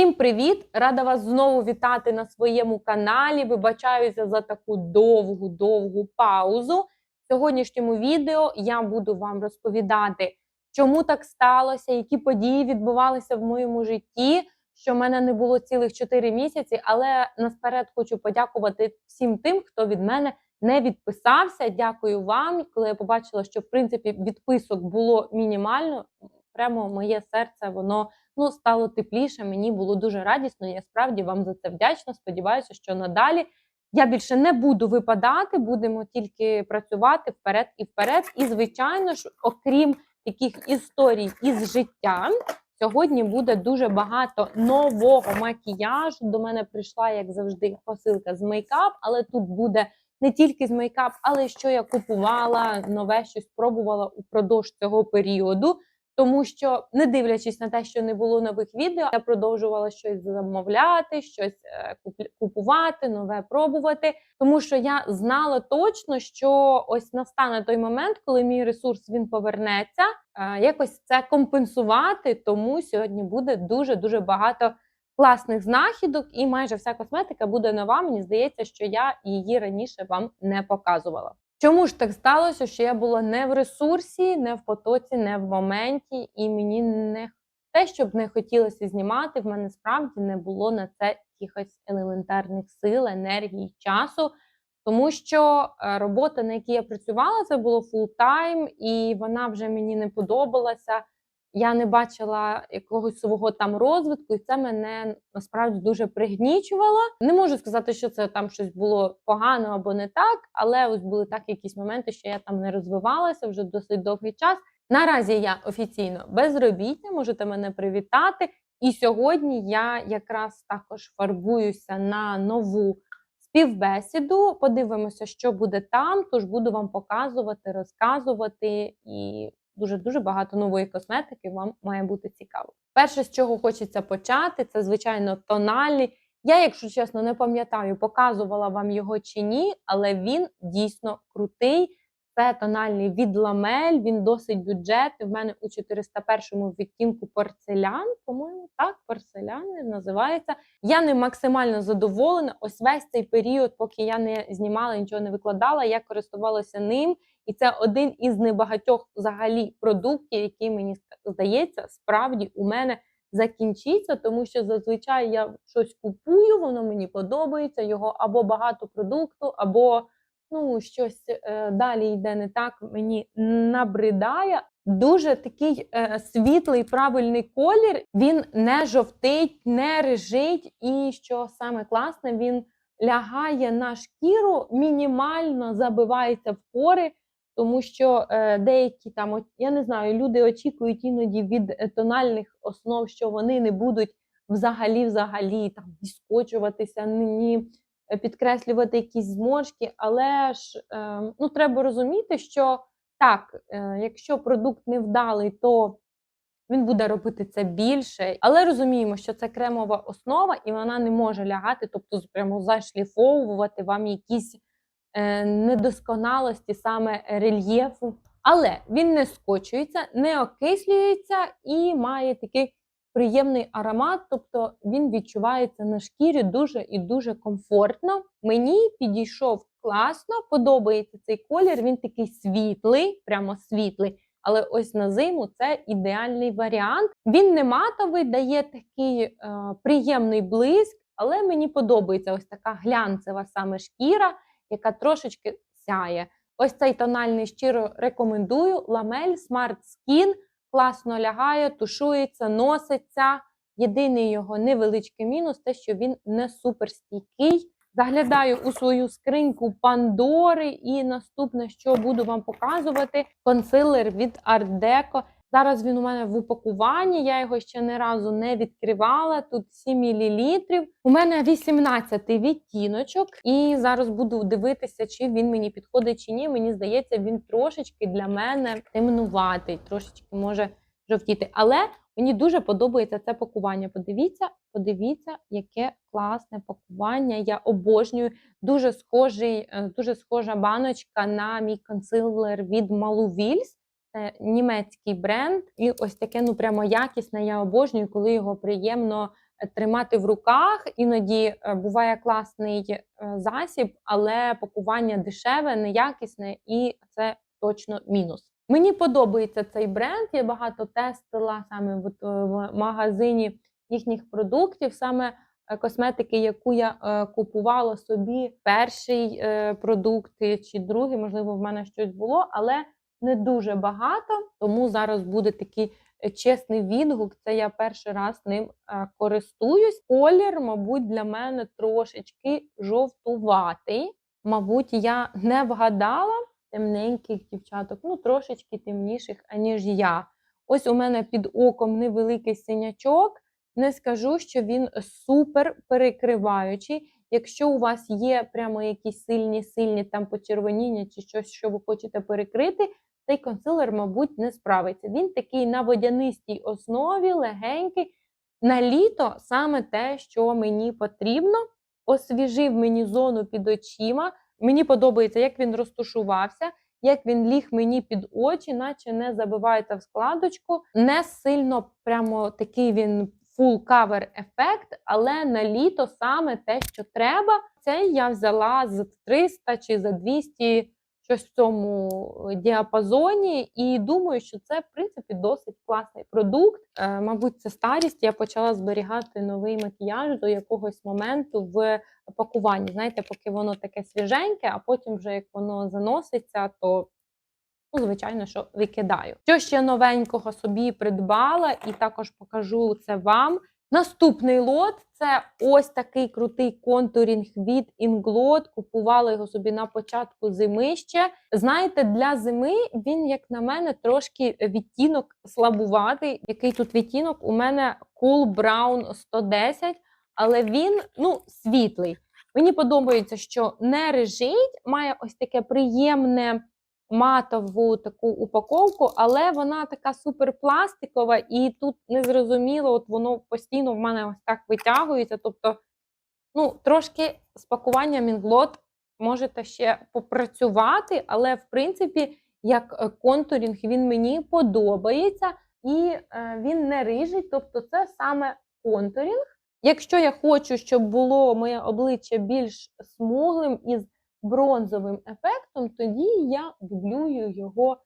Всім привіт! Рада вас знову вітати на своєму каналі. Вибачаюся за таку довгу довгу паузу. В сьогоднішньому відео я буду вам розповідати, чому так сталося, які події відбувалися в моєму житті. Що в мене не було цілих 4 місяці, але насперед хочу подякувати всім тим, хто від мене не відписався. Дякую вам. Коли я побачила, що в принципі відписок було мінімально, прямо моє серце воно ну стало тепліше. Мені було дуже радісно. Я справді вам за це вдячна. Сподіваюся, що надалі я більше не буду випадати, будемо тільки працювати вперед і вперед. І, звичайно ж, окрім таких історій із життя. Сьогодні буде дуже багато нового макіяжу. До мене прийшла, як завжди, посилка з мейкап, але тут буде не тільки з мейкап, але що я купувала, нове щось пробувала упродовж цього періоду. Тому що, не дивлячись на те, що не було нових відео, я продовжувала щось замовляти, щось е, купувати, нове пробувати. Тому що я знала точно, що ось настане той момент, коли мій ресурс він повернеться, е, якось це компенсувати. Тому сьогодні буде дуже дуже багато класних знахідок, і майже вся косметика буде нова. Мені здається, що я її раніше вам не показувала. Чому ж так сталося, що я була не в ресурсі, не в потоці, не в моменті, і мені не те, щоб не хотілося знімати, в мене справді не було на це якихось елементарних сил, енергії, часу. Тому що е, робота, на якій я працювала, це було фултайм, і вона вже мені не подобалася. Я не бачила якогось свого там розвитку, і це мене насправді дуже пригнічувало. Не можу сказати, що це там щось було погано або не так, але ось були так якісь моменти, що я там не розвивалася вже досить довгий час. Наразі я офіційно безробітна, можете мене привітати. І сьогодні я якраз також фарбуюся на нову співбесіду. Подивимося, що буде там. Тож буду вам показувати, розказувати і дуже дуже багато нової косметики. Вам має бути цікаво. Перше, з чого хочеться почати, це звичайно тональний. Я, якщо чесно, не пам'ятаю, показувала вам його чи ні, але він дійсно крутий. Це тональний від ламель, він досить бюджетний. В мене у 401 відтінку порцелян, по-моєму, так, порцелян називається. Я ним максимально задоволена. Ось весь цей період, поки я не знімала, нічого не викладала, я користувалася ним. І це один із небагатьох взагалі продуктів, який мені здається, справді у мене закінчиться, тому що зазвичай я щось купую, воно мені подобається, його або багато продукту, або ну, щось е, далі йде не так, мені набридає. Дуже такий е, світлий, правильний колір. Він не жовтить, не рижить, і що саме класне, він лягає на шкіру, мінімально забивається в пори. Тому що е, деякі там, я не знаю, люди очікують іноді від е, тональних основ, що вони не будуть взагалі взагалі там відскочуватися, ні е, підкреслювати якісь зморшки. Але ж ну, треба розуміти, що так, якщо продукт невдалий, то він буде робити це більше. Але розуміємо, що це кремова основа, і вона не може лягати, тобто прямо зашліфовувати вам якісь недосконалості саме рельєфу. Але він не скочується, не окислюється і має такий приємний аромат, тобто він відчувається на шкірі дуже і дуже комфортно. Мені підійшов класно, подобається цей колір. Він такий світлий, прямо світлий. Але ось на зиму це ідеальний варіант. Він не матовий, дає такий е, приємний блиск, але мені подобається ось така глянцева саме шкіра, яка трошечки сяє. Ось цей тональний щиро рекомендую. Ламель Smart Skin класно лягає, тушується, носиться. Єдиний його невеличкий мінус те, що він не суперстійкий. Заглядаю у свою скриньку Пандори, і наступне, що буду вам показувати, консилер від Art Deco. Зараз він у мене в упакуванні, я його ще не разу не відкривала. Тут 7 мл. У мене 18 відтіночок, і зараз буду дивитися, чи він мені підходить чи ні. Мені здається, він трошечки для мене темнуватий, трошечки може жовтіти. Але мені дуже подобається це пакування. Подивіться, подивіться, яке класне пакування. Я обожнюю. Дуже схожий, е, дуже схожа баночка на мій консилер від Maluvils. Це німецький бренд, і ось таке ну прямо якісне. Я обожнюю, коли його приємно е, тримати в руках. Іноді е, буває класний е, засіб, але пакування дешеве, неякісне, і це точно мінус. Мені подобається цей бренд. Я багато тестила саме в, магазині їхніх продуктів, саме косметики, яку я купувала собі перший продукт чи другий, можливо, в мене щось було, але не дуже багато. Тому зараз буде такий е, чесний відгук. Це я перший раз ним е, користуюсь. Колір, мабуть, для мене трошечки жовтуватий. Мабуть, я не вгадала темненьких дівчаток, ну трошечки темніших, аніж я. Ось у мене під оком невеликий синячок. Не скажу, що він супер перекриваючий. Якщо у вас є прямо якісь сильні, сильні там почервоніння чи щось, що ви хочете перекрити, цей консилер, мабуть, не справиться. Він такий на водянистій основі, легенький. На літо саме те, що мені потрібно, освіжив мені зону під очима. Мені подобається, як він розташувався, як він ліг мені під очі, наче не забивається в складочку. Не сильно прямо такий він full cover ефект, але на літо саме те, що треба. Цей я взяла за 300 чи за 200 щось в цьому діапазоні, і думаю, що це в принципі досить класний продукт. Е, мабуть, це старість. Я почала зберігати новий макіяж до якогось моменту в пакуванні. Знаєте, поки воно таке свіженьке, а потім, вже як воно заноситься, то ну, звичайно, що викидаю. Що ще новенького собі придбала, і також покажу це вам. Наступний лот це ось такий крутий контурінг від Inglot. Купувала його собі на початку зими ще. Знаєте, для зими він, як на мене, трошки відтінок слабуватий. Який тут відтінок? У мене Cool Brown 110, але він ну, світлий. Мені подобається, що не режить, має ось таке приємне матову таку упаковку, але вона така суперпластикова, і тут незрозуміло, от воно постійно в мене ось так витягується. Тобто, ну, трошки з пакуванням інглот можете ще попрацювати, але в принципі, як е, контурінг, він мені подобається і е, він не рижить, тобто, це саме контурінг. Якщо я хочу, щоб було моє обличчя більш смуглим із бронзовим ефектом, тоді я дублюю його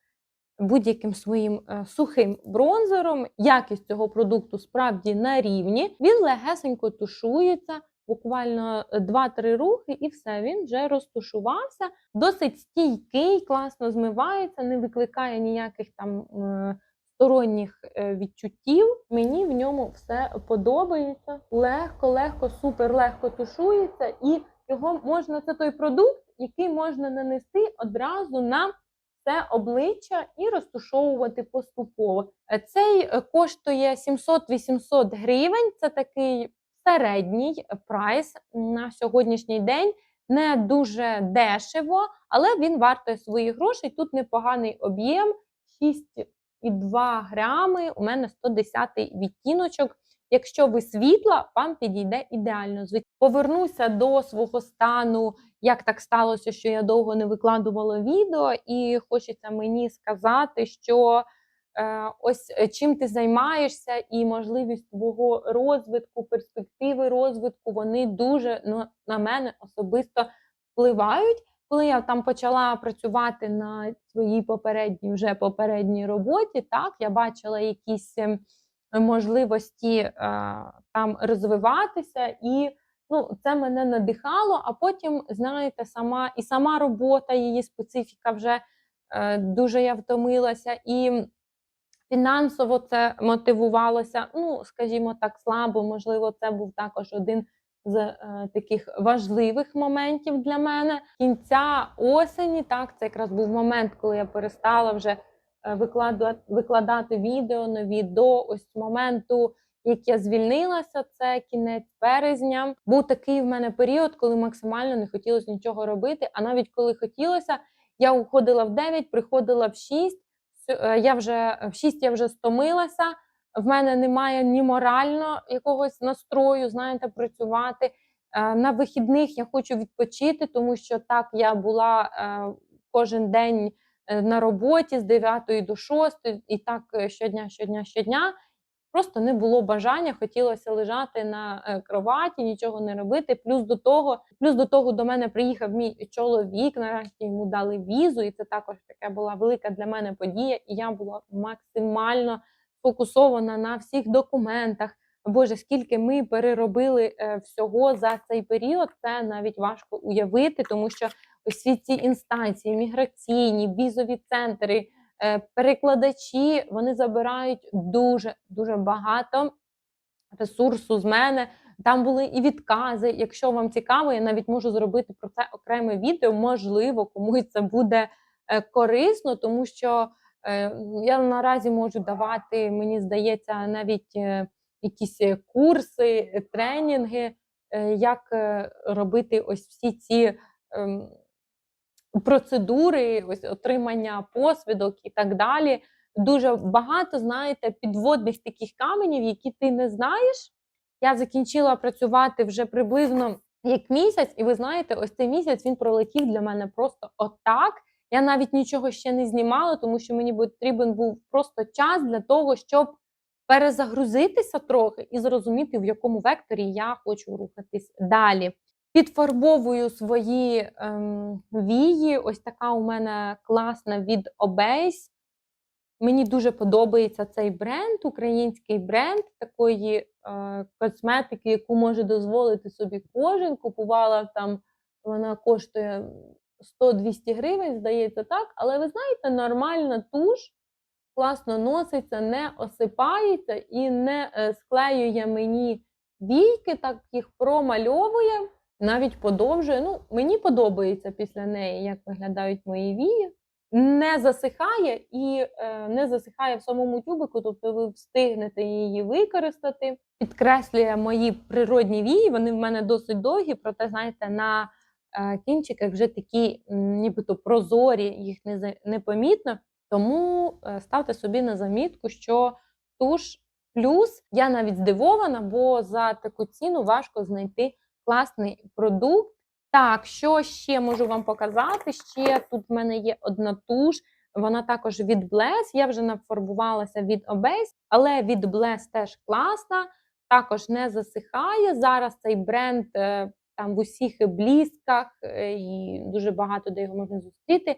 будь-яким своїм е, сухим бронзером. Якість цього продукту справді на рівні. Він легесенько тушується. Буквально 2-3 рухи, і все, він вже розтушувався. Досить стійкий, класно змивається, не викликає ніяких там е, сторонніх е, відчуттів. Мені в ньому все подобається. Легко, легко, супер легко тушується, і його можна, це той продукт, який можна нанести одразу на це обличчя і розтушовувати поступово. Е, Цей е, коштує 700-800 гривень. Це такий середній прайс на сьогоднішній день. Не дуже дешево, але він вартує своїх грошей. Тут непоганий об'єм 6,2 грами. У мене 110 відтіночок. Якщо ви світла, вам підійде ідеально. Повернуся до свого стану, як так сталося, що я довго не викладувала відео, і хочеться мені сказати, що е, ось е, чим ти займаєшся, і можливість твого розвитку, перспективи розвитку, вони дуже ну, на мене особисто впливають. Коли я там почала працювати на своїй попередній вже попередній роботі, так я бачила якісь. Можливості е, там розвиватися, і ну, це мене надихало. А потім, знаєте, сама і сама робота, її специфіка вже е, дуже я втомилася, і фінансово це мотивувалося. Ну, скажімо так, слабо. Можливо, це був також один. З е, таких важливих моментів для мене кінця осені, так це якраз був момент, коли я перестала вже викладати, викладати відео нові до ось моменту, як я звільнилася, це кінець березня. Був такий в мене період, коли максимально не хотілося нічого робити. А навіть коли хотілося, я уходила в 9, приходила в 6. Е, я вже в 6 я вже стомилася. В мене немає ні морально якогось настрою, знаєте, працювати. Е, на вихідних я хочу відпочити, тому що так я була кожен день Е, на роботі з 9 до 6, і так е, щодня, щодня, щодня. просто не було бажання, хотілося лежати на е, кроваті, нічого не робити. Плюс до того, плюс до того до мене приїхав мій чоловік. Нарешті йому дали візу, і це також така була велика для мене подія. І я була максимально фокусована на всіх документах. Боже, скільки ми переробили е, всього за цей період, це навіть важко уявити, тому що всі ці інстанції, міграційні, візові центри, е, перекладачі, вони забирають дуже дуже багато ресурсу з мене. Там були і відкази. Якщо вам цікаво, я навіть можу зробити про це окреме відео. Можливо, комусь це буде е, корисно, тому що е, я наразі можу давати, мені здається, навіть якісь курси, тренінги, як робити ось всі ці ем, процедури, ось отримання посвідок і так далі. Дуже багато, знаєте, підводних таких каменів, які ти не знаєш. Я закінчила працювати вже приблизно як місяць, і ви знаєте, ось цей місяць він пролетів для мене просто отак. Я навіть нічого ще не знімала, тому що мені потрібен був просто час для того, щоб перезагрузитися трохи і зрозуміти, в якому векторі я хочу рухатись далі. Підфарбовую свої ем, вії. Ось така у мене класна від Obeys. Мені дуже подобається цей бренд, український бренд такої е, косметики, яку може дозволити собі кожен. Купувала там, вона коштує 100-200 гривень, здається, так. Але ви знаєте, нормальна туш, класно носиться, не осипається і не е, склеює мені війки, так їх промальовує, навіть подовжує. Ну, мені подобається після неї, як виглядають мої вії не засихає і е, не засихає в самому тюбику, тобто ви встигнете її використати. Підкреслює мої природні вії, вони в мене досить довгі, проте, знаєте, на е, кінчиках вже такі, нібито прозорі, їх не, не помітно. Тому е, ставте собі на замітку, що туш плюс я навіть здивована, бо за таку ціну важко знайти класний продукт. Так, що ще можу вам показати? Ще тут в мене є одна туш. Вона також від Bless. Я вже нафарбувалася від Obeys, але від Bless теж класна, також не засихає. Зараз цей бренд е, там в усіх блісках е, і дуже багато де його можна зустріти.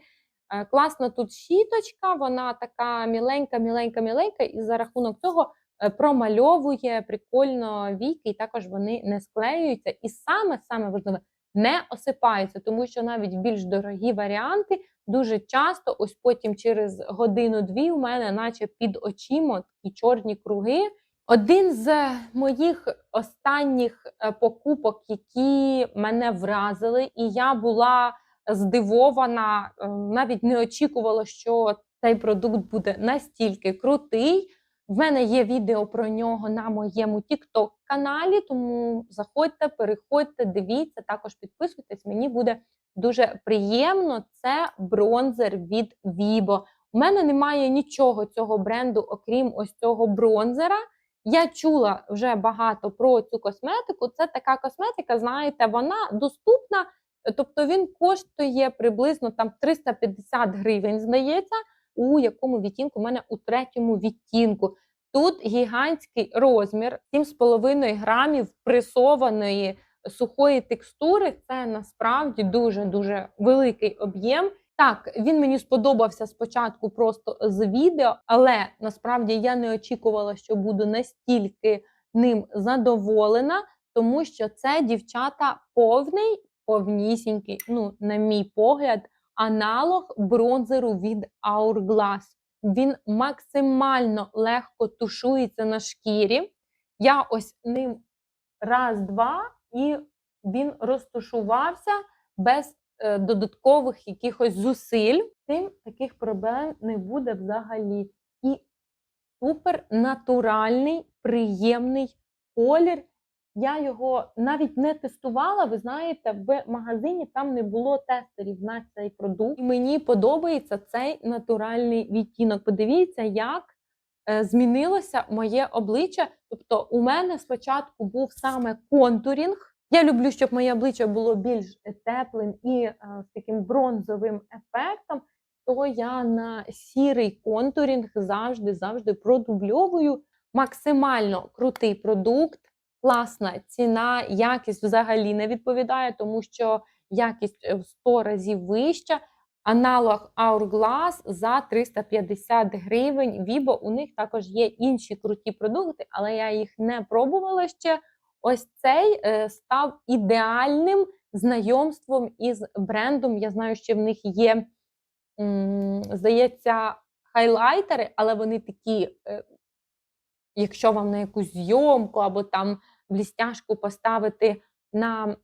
Е, Класна тут щіточка, вона така міленька, міленька, міленька, і за рахунок цього промальовує прикольно віки, і також вони не склеюються. І саме саме важливе не осипаються, тому що навіть більш дорогі варіанти дуже часто, ось потім через годину-дві, у мене, наче під очима, такі чорні круги. Один з моїх останніх е, покупок, які мене вразили, і я була здивована, е, навіть не очікувала, що цей продукт буде настільки крутий. В мене є відео про нього на моєму TikTok каналі, тому заходьте, переходьте, дивіться, також підписуйтесь. Мені буде дуже приємно. Це бронзер від Vibo. У мене немає нічого цього бренду, окрім ось цього бронзера. Я чула вже багато про цю косметику. Це така косметика, знаєте, вона доступна, тобто він коштує приблизно там 350 гривень, здається у якому відтінку? У мене у третьому відтінку. Тут гігантський розмір, 7,5 грамів пресованої сухої текстури. Це насправді дуже-дуже великий об'єм. Так, він мені сподобався спочатку просто з відео, але насправді я не очікувала, що буду настільки ним задоволена, тому що це дівчата повний, повнісінький, ну, на мій погляд, аналог бронзеру від Hourglass. Він максимально легко тушується на шкірі. Я ось ним раз-два, і він розтушувався без е, додаткових якихось зусиль. Тим таких проблем не буде взагалі. І супер натуральний, приємний колір. Я його навіть не тестувала. Ви знаєте, в магазині там не було тестерів на цей продукт. І мені подобається цей натуральний відтінок. Подивіться, як е, змінилося моє обличчя. Тобто, у мене спочатку був саме контурінг. Я люблю, щоб моє обличчя було більш теплим і е, з таким бронзовим ефектом. То я на сірий контурінг завжди завжди продубльовую. максимально крутий продукт, класна ціна, якість взагалі не відповідає, тому що якість е, в 100 разів вища. Аналог Hourglass за 350 гривень. Vibo, у них також є інші круті продукти, але я їх не пробувала ще. Ось цей е, став ідеальним знайомством із брендом. Я знаю, що в них є, здається, хайлайтери, але вони такі, е, якщо вам на якусь зйомку або там блістяшку поставити на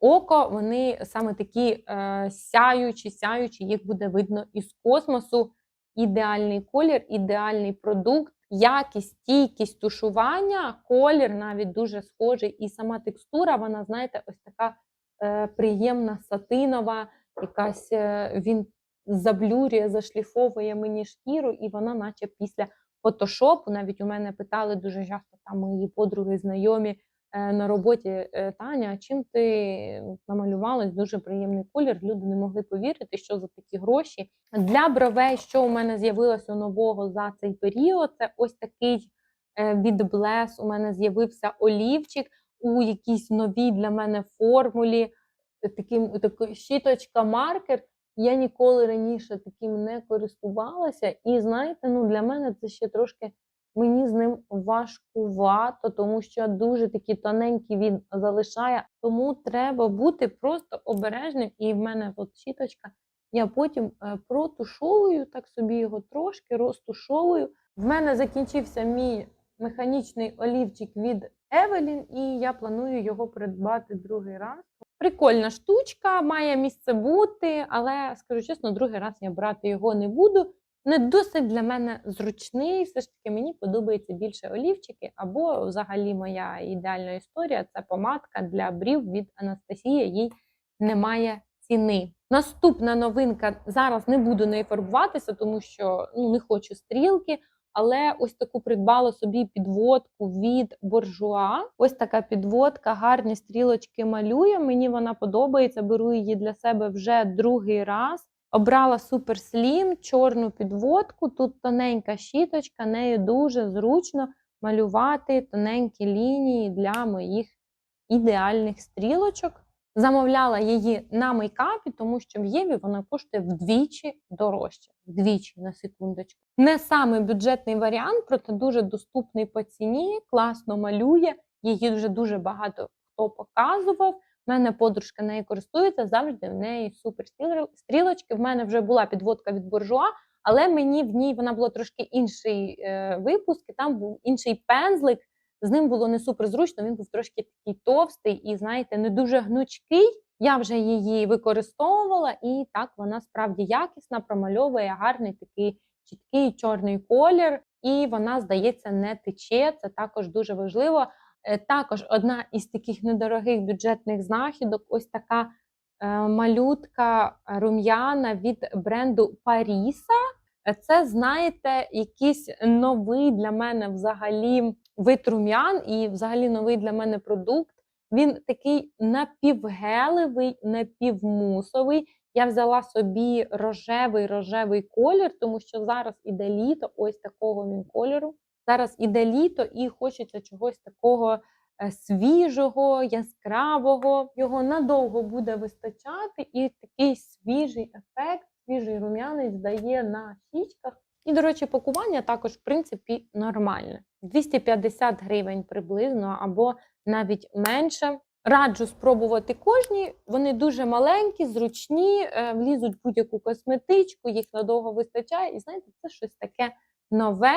око, вони саме такі е, сяючі, сяючі, їх буде видно із космосу. Ідеальний колір, ідеальний продукт, якість, стійкість тушування, колір навіть дуже схожий, і сама текстура, вона, знаєте, ось така е, приємна сатинова, якась е, він заблюрює, зашліфовує мені шкіру, і вона, наче після фотошопу, навіть у мене питали дуже часто там мої подруги, знайомі е, на роботі е, Таня, чим ти намалювалась? Дуже приємний колір. Люди не могли повірити, що за такі гроші. Для бровей, що у мене з'явилося нового за цей період, це ось такий е, від Bless. У мене з'явився олівчик у якійсь новій для мене формулі. Таким такий щіточка-маркер. Я ніколи раніше таким не користувалася, і знаєте, ну для мене це ще трошки мені з ним важкувато, тому що дуже такий тоненький він залишає. Тому треба бути просто обережним. І в мене от щіточка. Я потім е, протушовую так собі його трошки, розтушовую. В мене закінчився мій механічний олівчик від Евелін, і я планую його придбати другий раз. Прикольна штучка, має місце бути, але скажу чесно, другий раз я брати його не буду. Не досить для мене зручний. Все ж таки мені подобається більше олівчики, або взагалі моя ідеальна історія це помадка для брів від Анастасії. Їй немає ціни. Наступна новинка зараз не буду нею фарбуватися, тому що ну не хочу стрілки. Але ось таку придбала собі підводку від боржуа. Ось така підводка, гарні стрілочки малює. Мені вона подобається. Беру її для себе вже другий раз. Обрала Super Slim, чорну підводку. Тут тоненька щіточка, нею дуже зручно малювати тоненькі лінії для моїх ідеальних стрілочок. Замовляла її на мейкапі, тому що в Єві вона коштує вдвічі дорожче. Вдвічі на секундочку. Не самий бюджетний варіант, проте дуже доступний по ціні, класно малює. Її вже дуже багато хто показував. У мене подружка нею користується, завжди в неї супер стріл- стрілочки. В мене вже була підводка від буржуа, але мені в ній вона була трошки інший е, випуск, і там був інший пензлик. З ним було не супер зручно, він був трошки такий товстий і, знаєте, не дуже гнучкий. Я вже її використовувала, і так вона справді якісна, промальовує гарний такий чіткий чорний колір, і вона, здається, не тече. Це також дуже важливо. Е, Також одна із таких недорогих бюджетних знахідок ось така е, малютка рум'яна від бренду Паріса. Це, знаєте, якийсь новий для мене взагалі вид рум'ян і взагалі новий для мене продукт. Він такий напівгелевий, напівмусовий. Я взяла собі рожевий рожевий колір, тому що зараз іде літо, ось такого він кольору. Зараз іде літо і хочеться чогось такого е, свіжого, яскравого. Його надовго буде вистачати, і такий свіжий ефект, свіжий рум'янець дає на щічках. І, до речі, пакування також, в принципі, нормальне. 250 гривень приблизно, або навіть менше. Раджу спробувати кожні. Вони дуже маленькі, зручні, е, влізуть в будь-яку косметичку, їх надовго вистачає. І знаєте, це щось таке нове,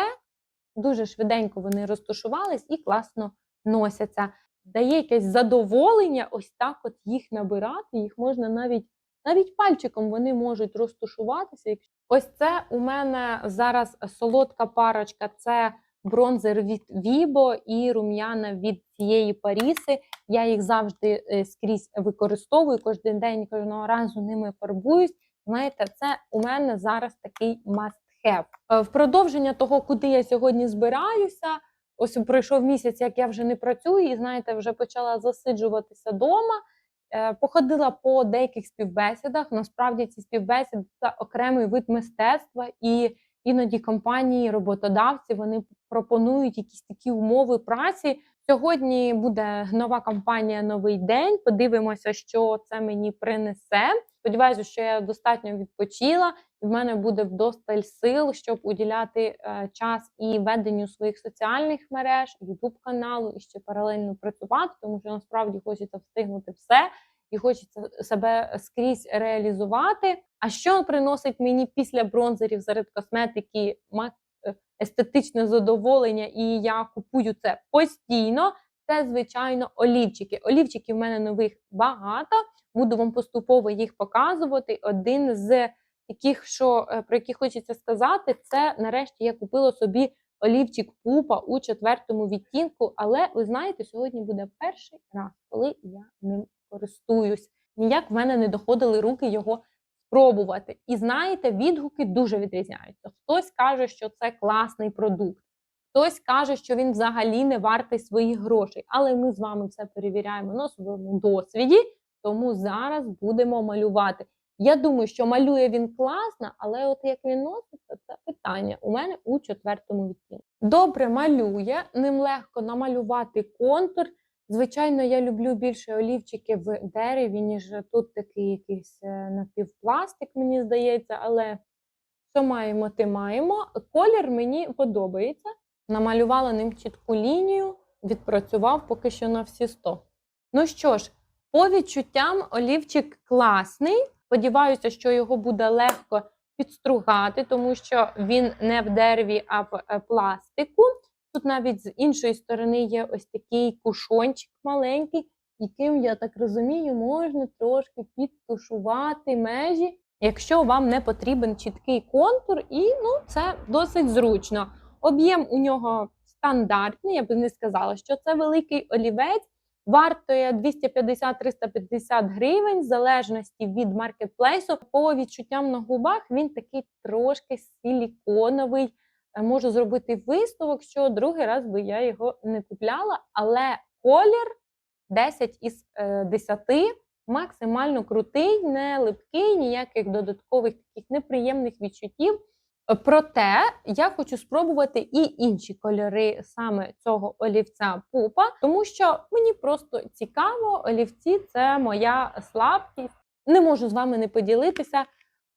дуже швиденько вони розташувались і класно носяться. Дає якесь задоволення ось так от їх набирати. Їх можна навіть навіть пальчиком вони можуть розташуватися. Ось це у мене зараз солодка парочка. Це бронзер від Vibo і рум'яна від цієї Паріси. Я їх завжди е, скрізь використовую кожен день, кожного разу ними фарбуюсь. Знаєте, це у мене зараз такий must have. Е, В продовження того, куди я сьогодні збираюся. Ось пройшов місяць, як я вже не працюю, і знаєте, вже почала засиджуватися вдома. Е, Походила по деяких співбесідах. Насправді ці співбесіди це окремий вид мистецтва, і іноді компанії, роботодавці вони пропонують якісь такі умови праці. Сьогодні буде нова кампанія Новий день. Подивимося, що це мені принесе. Сподіваюся, що я достатньо відпочила, і в мене буде вдосталь сил, щоб уділяти е, час і веденню своїх соціальних мереж, ютуб каналу і ще паралельно працювати, тому що насправді хочеться встигнути все і хочеться себе скрізь реалізувати. А що приносить мені після бронзерів серед косметики е, естетичне задоволення, і я купую це постійно. Це, звичайно, олівчики. Олівчиків в мене нових багато. Буду вам поступово їх показувати. Один з таких, що е, про які хочеться сказати, це нарешті я купила собі олівчик пупа у четвертому відтінку. Але ви знаєте, сьогодні буде перший раз, коли я ним користуюсь. Ніяк в мене не доходили руки його спробувати. І знаєте, відгуки дуже відрізняються. Хтось каже, що це класний продукт, хтось каже, що він взагалі не вартий своїх грошей. Але ми з вами все перевіряємо на своєму досвіді, тому зараз будемо малювати. Я думаю, що малює він класно, але от як він носиться, це питання у мене у четвертому відтінку. Добре малює, ним легко намалювати контур. Звичайно, я люблю більше олівчики в дереві, ніж тут такий якийсь е, напівпластик, мені здається, але що маємо, ти маємо. Колір мені подобається. Намалювала ним чітку лінію, відпрацював поки що на всі 100. Ну що ж, по відчуттям олівчик класний. Сподіваюся, що його буде легко підстругати, тому що він не в дереві, а в е, пластику. Тут навіть з іншої сторони є ось такий кушончик маленький, яким, я так розумію, можна трошки підтушувати межі, якщо вам не потрібен чіткий контур, і ну, це досить зручно. Об'єм у нього стандартний, я би не сказала, що це великий олівець. Вартує 250-350 гривень, в залежності від маркетплейсу. По відчуттям на губах він такий трошки силіконовий. Е, Можу зробити висновок, що другий раз би я його не купляла, але колір 10 із е, 10 максимально крутий, не липкий, ніяких додаткових таких неприємних відчуттів. Проте я хочу спробувати і інші кольори саме цього олівця пупа, тому що мені просто цікаво, олівці це моя слабкість. Не можу з вами не поділитися.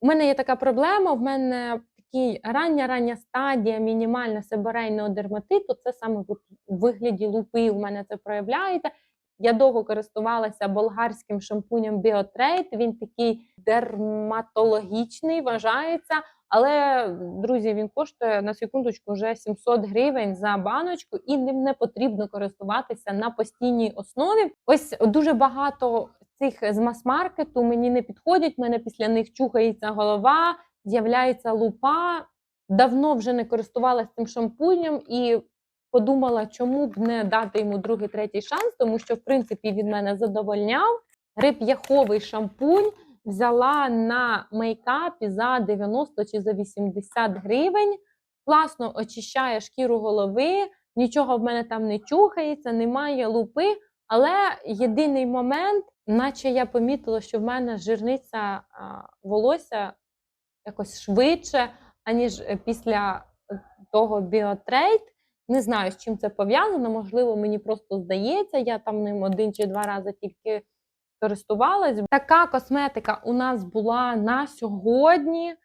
У мене є така проблема. В мене такий рання-рання стадія мінімальна себорейного дерматиту. Це саме в вигляді лупи. У мене це проявляється. Я довго користувалася болгарським шампунем Biotrade. Він такий дерматологічний, вважається. Але, друзі, він коштує на секундочку вже 700 гривень за баночку, і ним не потрібно користуватися на постійній основі. Ось дуже багато цих з мас-маркету мені не підходять. мене після них чухається голова, з'являється лупа. Давно вже не користувалася цим шампунем і подумала, чому б не дати йому другий, третій шанс, тому що, в принципі, він мене задовольняв. Реп'яховий шампунь взяла на мейкапі за 90 чи за 80 гривень. Класно очищає шкіру голови, нічого в мене там не чухається, немає лупи. Але єдиний момент, наче я помітила, що в мене жирниця волосся якось швидше, аніж е, після е, того біотрейд. Не знаю, з чим це пов'язано. Можливо, мені просто здається, я там ним один чи два рази тільки користувалась. Така косметика у нас була на сьогодні.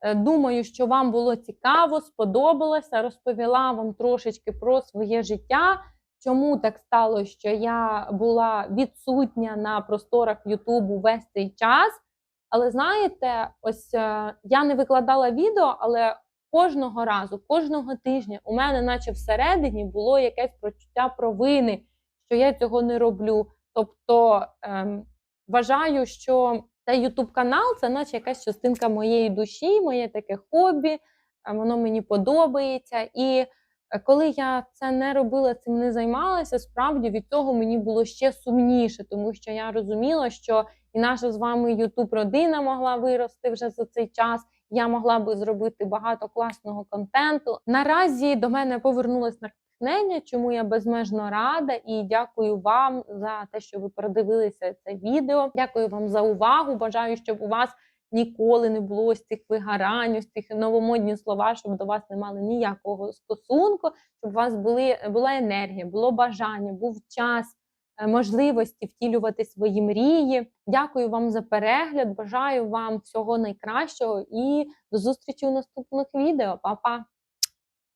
Е, Думаю, що вам було цікаво, сподобалося. Розповіла вам трошечки про своє життя. Чому так стало, що я була відсутня на просторах Ютубу весь цей час. Але знаєте, ось е, я не викладала відео, але кожного разу, кожного тижня у мене, наче всередині, було якесь прочуття провини, що я цього не роблю. Тобто ем, вважаю, що цей YouTube канал це наче якась частинка моєї душі, моє таке хобі, е, воно мені подобається. І е, коли я це не робила, цим не займалася, справді від цього мені було ще сумніше, тому що я розуміла, що і наша з вами YouTube родина могла вирости вже за цей час. Я могла би зробити багато класного контенту. Наразі до мене повернулось натхнення, чому я безмежно рада і дякую вам за те, що ви передивилися це відео. Дякую вам за увагу. Бажаю, щоб у вас ніколи не було ось цих вигорань, ось цих новомодні слова, щоб до вас не мали ніякого стосунку, щоб у вас були, була енергія, було бажання, був час, можливості втілювати свої мрії. Дякую вам за перегляд. Бажаю вам всього найкращого і до зустрічі у наступних відео. Па-па!